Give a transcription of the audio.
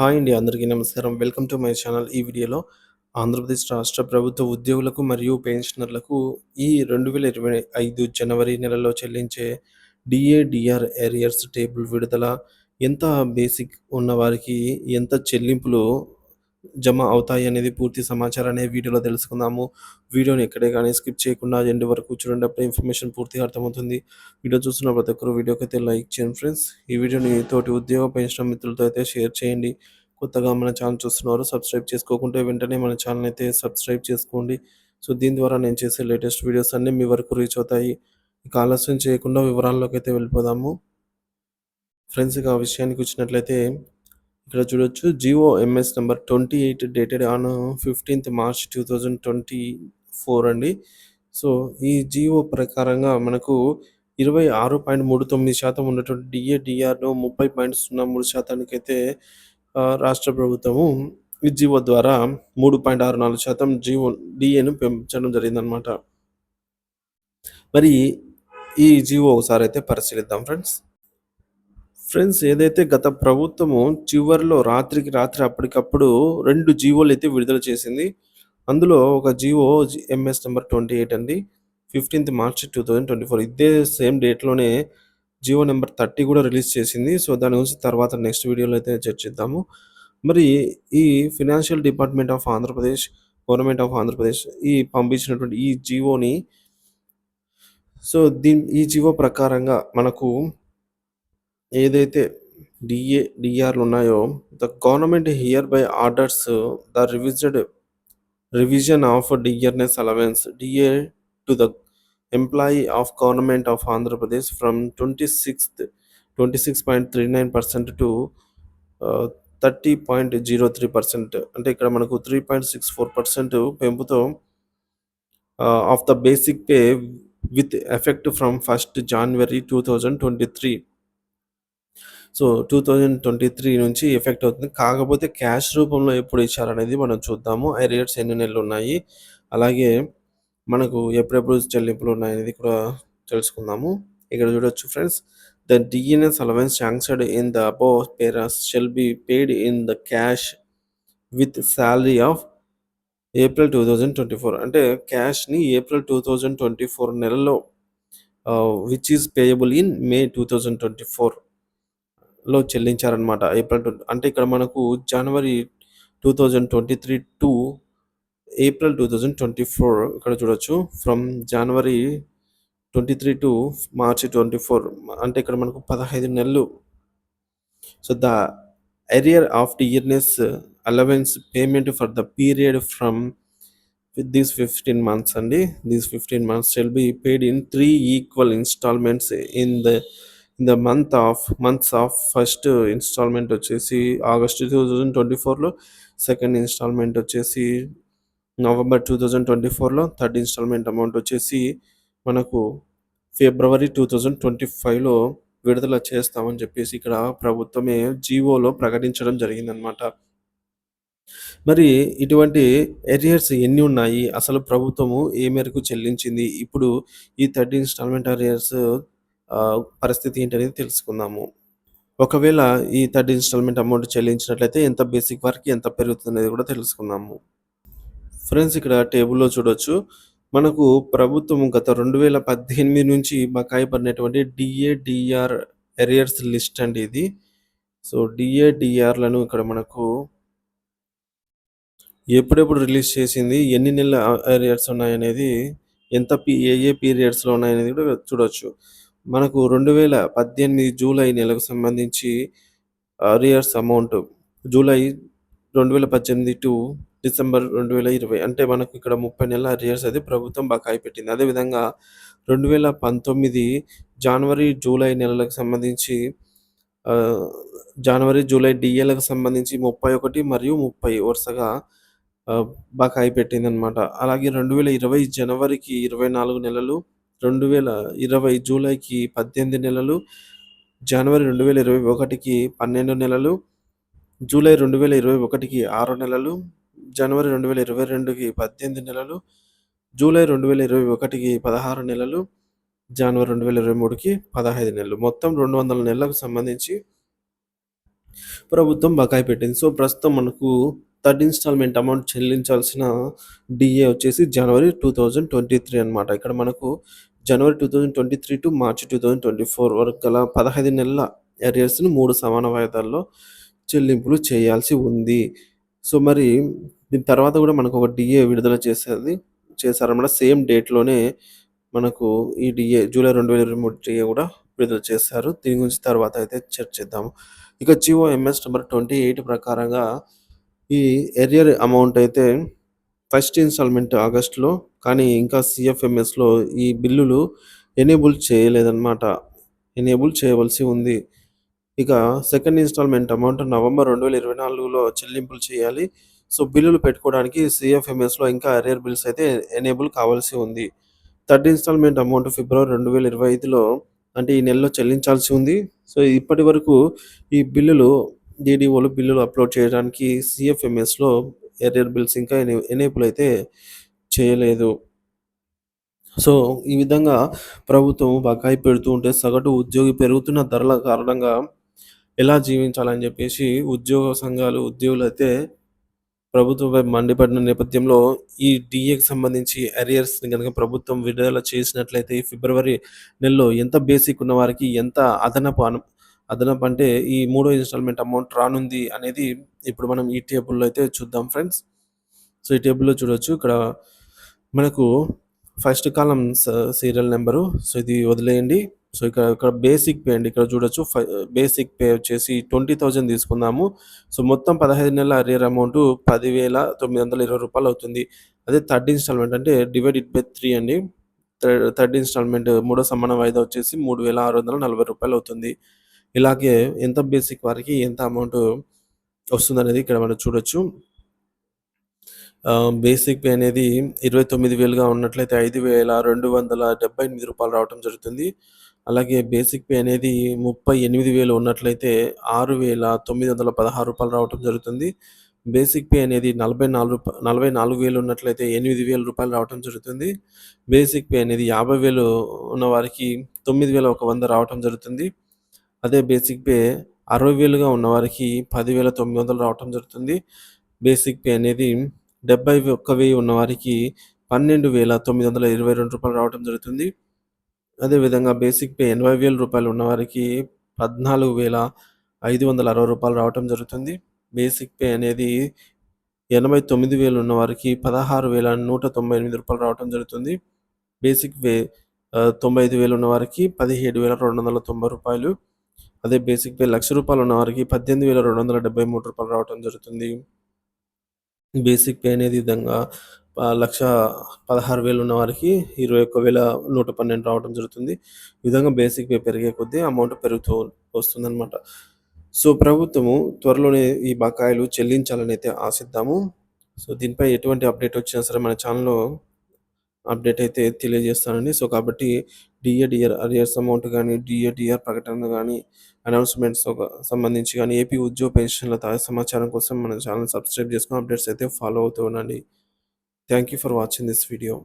Hi అండి అందరికీ నమస్కారం. Welcome to my channel. ఈ వీడియోలో ఆంధ్రప్రదేశ్ రాష్ట్ర ప్రభుత్వ ఉద్యోగులకు మరియు పెన్షనర్లకు ఈ రెండు వేల ఇరవై ఐదు జనవరి నెలలో చెల్లించే డిఏడిఆర్ ఏరియర్స్ టేబుల్ విడుదల ఎంత బేసిక్ ఉన్న వారికి ఎంత చెల్లింపులు జమ అవుతాయి అనేది పూర్తి సమాచారాన్ని వీడియోలో తెలుసుకుందాము. వీడియోని ఎక్కడే కానీ స్కిప్ చేయకుండా ఎండ్ వరకు చూడండి. అప్పుడు ఇన్ఫర్మేషన్ పూర్తిగా అర్థమవుతుంది. వీడియో చూస్తున్న ప్రతి ఒక్కరు వీడియోకి అయితే లైక్ చేయండి ఫ్రెండ్స్. ఈ వీడియోని తోటి ఉద్యోగ పెంచిన మిత్రులతో అయితే షేర్ చేయండి. కొత్తగా మన ఛానల్ చూస్తున్నారు సబ్స్క్రైబ్ చేసుకోకుంటే వెంటనే మన ఛానల్ అయితే సబ్స్క్రైబ్ చేసుకోండి. సో దీని ద్వారా నేను చేసే లేటెస్ట్ వీడియోస్ అన్నీ మీ వరకు రీచ్ అవుతాయి. ఇక ఆలస్యం చేయకుండా వివరాల్లోకి అయితే వెళ్ళిపోదాము. ఫ్రెండ్స్ ఇక ఆ విషయానికి వచ్చినట్లయితే ఇక్కడ చూడొచ్చు GO MS number twenty eight dated on fifteenth March two thousand twenty four అండి. సో ఈ జియో ప్రకారంగా మనకు ఇరవై ఆరు పాయింట్ మూడు తొమ్మిది శాతం ఉన్నటువంటి డిఏ డిఆర్ను ముప్పై పాయింట్ సున్నా మూడు శాతానికి అయితే రాష్ట్ర ప్రభుత్వము ఈ జియో ద్వారా మూడు పాయింట్ ఆరు నాలుగు శాతం జియో డిఏను పెంచడం జరిగిందనమాట మరి ఈ జియో ఒకసారి అయితే పరిశీలిద్దాం ఫ్రెండ్స్. ఫ్రెండ్స్ ఏదైతే గత ప్రభుత్వము చివరిలో రాత్రికి రాత్రి అప్పటికప్పుడు రెండు జీవోలు అయితే విడుదల చేసింది. అందులో ఒక GO MS number twenty eight అండి. Fifteenth March two thousand twenty four. ఇదే సేమ్ డేట్లోనే జియో నెంబర్ థర్టీ కూడా రిలీజ్ చేసింది. సో దాని గురించి తర్వాత నెక్స్ట్ వీడియోలో అయితే చర్చిద్దాము. మరి ఈ financial department of Andhra Pradesh government of Andhra Pradesh ఈ పంపించినటువంటి ఈ జియోని సో దీని ఈ జీవో ప్రకారంగా మనకు ఏదైతే డిఏ డిఆర్లు ఉన్నాయో the government hereby orders the revised revision of dearness allowance DA to the employee of government of Andhra Pradesh from twenty sixth twenty six point three nine percent to thirty point zero three percent. అంటే ఇక్కడ మనకు three point six four percent పెంపుతో of the basic pay with effect from first January two thousand twenty three so two thousand twenty three నుంచి effect అవుతుంది. కాకపోతే cash రూపంలో ఎప్పుడు ఇచ్చారనేది మనం చూద్దాము. ఐ రేట్స్ ఎన్ని నెలలు ఉన్నాయి? అలాగే మనకు ఎప్పుడెప్పుడు చెల్లింపులు ఉన్నాయనేది కూడా తెలుసుకుందాము. ఇక్కడ చూడొచ్చు friends. The DNS allowance sanctioned in the above paras shall be paid in the cash with salary of April two thousand twenty four. అంటే క్యాష్ని April two thousand twenty four నెలలో which is payable in May two thousand twenty four. లో చెల్లించారనమాట April అంటే ఇక్కడ మనకు January two thousand twenty three to April two thousand twenty four ఇక్కడ చూడొచ్చు. From January twenty three to March twenty four అంటే ఇక్కడ మనకు పదహైదు నెలలు. So the arrear of the dearness allowance payment for the period from with these fifteen months అండి. These fifteen months shall be paid in three equal installments in the the month of months of first installment వచ్చేసి August two thousand twenty ఫోర్లో second instalment వచ్చేసి November two thousand twenty ఫోర్లో third instalment amount వచ్చేసి మనకు ఫిబ్రవరి two thousand twenty ఫైవ్లో విడుదల చేస్తామని చెప్పేసి ఇక్కడ ప్రభుత్వమే జీవోలో ప్రకటించడం జరిగిందనమాట మరి ఇటువంటి ఎరియర్స్ ఎన్ని ఉన్నాయి? అసలు ప్రభుత్వము ఏ మేరకు చెల్లించింది? ఇప్పుడు ఈ థర్డ్ ఇన్స్టాల్మెంట్ ఎరియర్స్ పరిస్థితి ఏంటనేది తెలుసుకుందాము. ఒకవేళ ఈ థర్డ్ ఇన్స్టాల్మెంట్ అమౌంట్ చెల్లించినట్లయితే ఎంత బేసిక్ వరకు ఎంత పెరుగుతుంది అనేది కూడా తెలుసుకుందాము. ఫ్రెండ్స్ ఇక్కడ టేబుల్లో చూడొచ్చు. మనకు ప్రభుత్వం గత రెండు వేల పద్దెనిమిది నుంచి బకాయి పడినటువంటి డిఏ డిఆర్ ఎరియర్స్ లిస్ట్ అండి ఇది. సో డిఏడిఆర్లను ఇక్కడ మనకు ఎప్పుడెప్పుడు రిలీజ్ చేసింది ఎన్ని నెలల ఎరియర్స్ ఉన్నాయనేది ఎంత పీ ఏ ఏ పీరియడ్స్లో ఉన్నాయనేది కూడా చూడొచ్చు. మనకు రెండు వేల పద్దెనిమిది జూలై నెలకు సంబంధించి అరియర్స్ అమౌంట్ జూలై రెండు వేల పద్దెనిమిది టు డిసెంబర్ రెండు వేల ఇరవై అంటే మనకు ఇక్కడ ముప్పై నెలల అరియర్స్ అయితే ప్రభుత్వం బకాయి పెట్టింది. అదేవిధంగా రెండు వేల పంతొమ్మిది జనవరి జూలై నెలలకు సంబంధించి జనవరి జూలై డిఏలకు సంబంధించి ముప్పై ఒకటి మరియు ముప్పై వరుసగా ఆ, బకాయి పెట్టిందనమాట అలాగే రెండు వేల ఇరవై జనవరికి ఇరవై నాలుగు నెలలు రెండు వేల ఇరవై జూలైకి పద్దెనిమిది నెలలు జనవరి రెండు వేల ఇరవై ఒకటికి పన్నెండు నెలలు జూలై రెండు వేల ఇరవై ఒకటికి ఆరు నెలలు జనవరి రెండు వేల ఇరవై రెండుకి పద్దెనిమిది నెలలు జూలై రెండు వేల ఇరవై ఒకటికి పదహారు నెలలు జనవరి రెండు వేల ఇరవై మూడుకి పదహైదు నెలలు మొత్తం రెండు వందల నెలలకు సంబంధించి ప్రభుత్వం బకాయి పెట్టింది. సో, ప్రస్తుతం మనకు థర్డ్ ఇన్‌స్టాల్‌మెంట్ అమౌంట్ చెల్లించాల్సిన డిఏ వచ్చేసి జనవరి 2023 అనమాట. ఇక్కడ మనకు జనవరి 2023 టు మార్చ్ 2024 వరకు గల 15 నెలల ఎరియర్స్ని మూడు సమాన వాయిదాల్లో చెల్లింపులు చేయాల్సి ఉంది. సో, మరి దీని తర్వాత కూడా మనకు ఒక డిఏ విడుదల చేసేది చేశారన్నమాట. సేమ్ డేట్‌లోనే మనకు ఈ డిఏ జూలై రెండు వేల ఇరవై మూడు డిఏ కూడా విడుదల చేశారు. దీని గురించి తర్వాత అయితే చర్చిద్దాము. ఇక జియో ఎంఎస్ ట్వంటీ ఎయిట్ ప్రకారంగా ఈ ఎరియర్ అమౌంట్ అయితే ఫస్ట్ ఇన్‌స్టాల్‌మెంట్ ఆగస్టులో కానీ ఇంకా సిఎఫ్ఎంఎస్లో ఈ బిల్లులు ఎనేబుల్ చేయలేదన్నమాట. ఎనేబుల్ చేయవలసి ఉంది. ఇక సెకండ్ ఇన్‌స్టాల్‌మెంట్ అమౌంట్ నవంబర్ 2024లో చెల్లింపులు చేయాలి. సో, బిల్లులు పెట్టుకోవడానికి సిఎఫ్ఎంఎస్లో ఇంకా అరియర్ బిల్స్ అయితే ఎనేబుల్ కావాల్సి ఉంది. థర్డ్ ఇన్‌స్టాల్‌మెంట్ అమౌంట్ ఫిబ్రవరి 2025లో అంటే ఈ నెలలో చెల్లించాల్సి ఉంది. సో, ఇప్పటి వరకు ఈ బిల్లులు డీడీఓలు బిల్లులు అప్‌లోడ్ చేయడానికి సిఎఫ్ఎంఎస్లో ఎరియర్ బిల్స్ ఇంకా ఎనేబుల్ అయితే చేయలేదు. సో, ఈ విధంగా ప్రభుత్వం బకాయి పెడుతూ ఉంటే సగటు ఉద్యోగి పెరుగుతున్న ధరల కారణంగా ఎలా జీవించాలని చెప్పేసి ఉద్యోగ సంఘాలు, ఉద్యోగులైతే ప్రభుత్వంపై మండిపడిన నేపథ్యంలో ఈ డిఏకి సంబంధించి అరియర్స్‌ని కనుక ప్రభుత్వం విడుదల చేసినట్లయితే ఫిబ్రవరి నెలలో ఎంత బేసిక్ ఉన్న వారికి ఎంత అదనపు అను అదనపు అంటే ఈ మూడో ఇన్‌స్టాల్‌మెంట్ అమౌంట్ రానుంది అనేది ఇప్పుడు మనం ఈ టేబుల్‌లో అయితే చూద్దాం ఫ్రెండ్స్. సో, ఈ టేబుల్‌లో చూడొచ్చు. ఇక్కడ మనకు ఫస్ట్ కాలం స సీరియల్ నెంబరు సో, ఇది వదిలేయండి. సో, ఇక్కడ ఇక్కడ బేసిక్ పే అండి. ఇక్కడ చూడొచ్చు బేసిక్ పే వచ్చేసి 20,000 తీసుకుందాము. సో, మొత్తం 15 నెలల అరియర్ అమౌంట్ పదివేల తొమ్మిది వందల ఇరవై రూపాయలు అవుతుంది. అదే థర్డ్ ఇన్‌స్టాల్‌మెంట్ అంటే డివైడెడ్ బై త్రీ అండి. థర్డ్ థర్డ్ ఇన్‌స్టాల్‌మెంట్ మూడో సమాన వాయిదా వచ్చేసి మూడు వేల ఆరు వందల నలభై రూపాయలు అవుతుంది. ఇలాగే ఎంత బేసిక్ వారికి ఎంత అమౌంట్ వస్తుంది అనేది ఇక్కడ మనం చూడొచ్చు. బేసిక్ పే అనేది ఇరవై తొమ్మిది వేలుగా ఉన్నట్లయితే ఐదు వేల రెండు వందల డెబ్బై ఎనిమిది రూపాయలు రావడం జరుగుతుంది. అలాగే బేసిక్ పే అనేది ముప్పై ఎనిమిది వేలు ఉన్నట్లయితే ఆరు వేల తొమ్మిది వందల పదహారు రూపాయలు రావటం జరుగుతుంది. బేసిక్ పే అనేది నలభై నాలుగు నలభై నాలుగు వేలు ఉన్నట్లయితే ఎనిమిది వేల రూపాయలు రావటం జరుగుతుంది. బేసిక్ పే అనేది యాభై వేలు ఉన్న వారికి తొమ్మిది వేల ఒక వంద రావటం జరుగుతుంది. అదే బేసిక్ పే అరవై వేలుగా ఉన్నవారికి పదివేల తొమ్మిది వందలు రావటం జరుగుతుంది. బేసిక్ పే అనేది డెబ్బై ఒక్క వెయ్యి ఉన్నవారికి పన్నెండు వేల తొమ్మిది వందల ఇరవై రెండు రూపాయలు రావడం జరుగుతుంది. అదేవిధంగా బేసిక్ పే ఎనభై వేల రూపాయలు ఉన్నవారికి పద్నాలుగు వేల ఐదు వందల అరవై రూపాయలు రావటం జరుగుతుంది. బేసిక్ పే అనేది ఎనభై తొమ్మిది వేలు ఉన్నవారికి పదహారు వేల నూట తొంభై ఎనిమిది రూపాయలు రావటం జరుగుతుంది. బేసిక్ పే తొంభై ఐదు వేలు ఉన్నవారికి పదిహేడు వేల రెండు వందల తొంభై రూపాయలు. అదే బేసిక్ పే లక్ష రూపాయలు ఉన్న వారికి పద్దెనిమిది వేల రెండు వందల డెబ్బై మూడు రూపాయలు రావడం జరుగుతుంది. బేసిక్ పే అనేది ఈ విధంగా ఆహ్, 1,16,000 ఉన్నవారికి రూ. 21,112 రావటం జరుగుతుంది. ఈ విధంగా బేసిక్ పే పెరిగే కొద్దీ అమౌంట్ పెరుగుతూ వస్తుందన్నమాట. సో, ప్రభుత్వము త్వరలోనే ఈ బకాయిలు చెల్లించాలని అయితే ఆశిద్దాము. సో, దీనిపై ఎటువంటి అప్డేట్ వచ్చినా సరే మన ఛానల్లో అప్డేట్ అయితే తెలియజేస్తానండి. సో, కాబట్టి డిఏడిఆర్ అరియర్స్ అమౌంట్ కానీ డిఏడిఆర్ ప్రకటన కానీ అనౌన్స్‌మెంట్స్ సంబంధించి కానీ ఏపీ ఉద్యోగ పెన్షన్‌ల తాజా సమాచారం కోసం మన ఛానల్ సబ్స్క్రైబ్ చేసుకొని అప్డేట్స్ అయితే ఫాలో అవుతూ ఉండండి. Thank you for watching this video.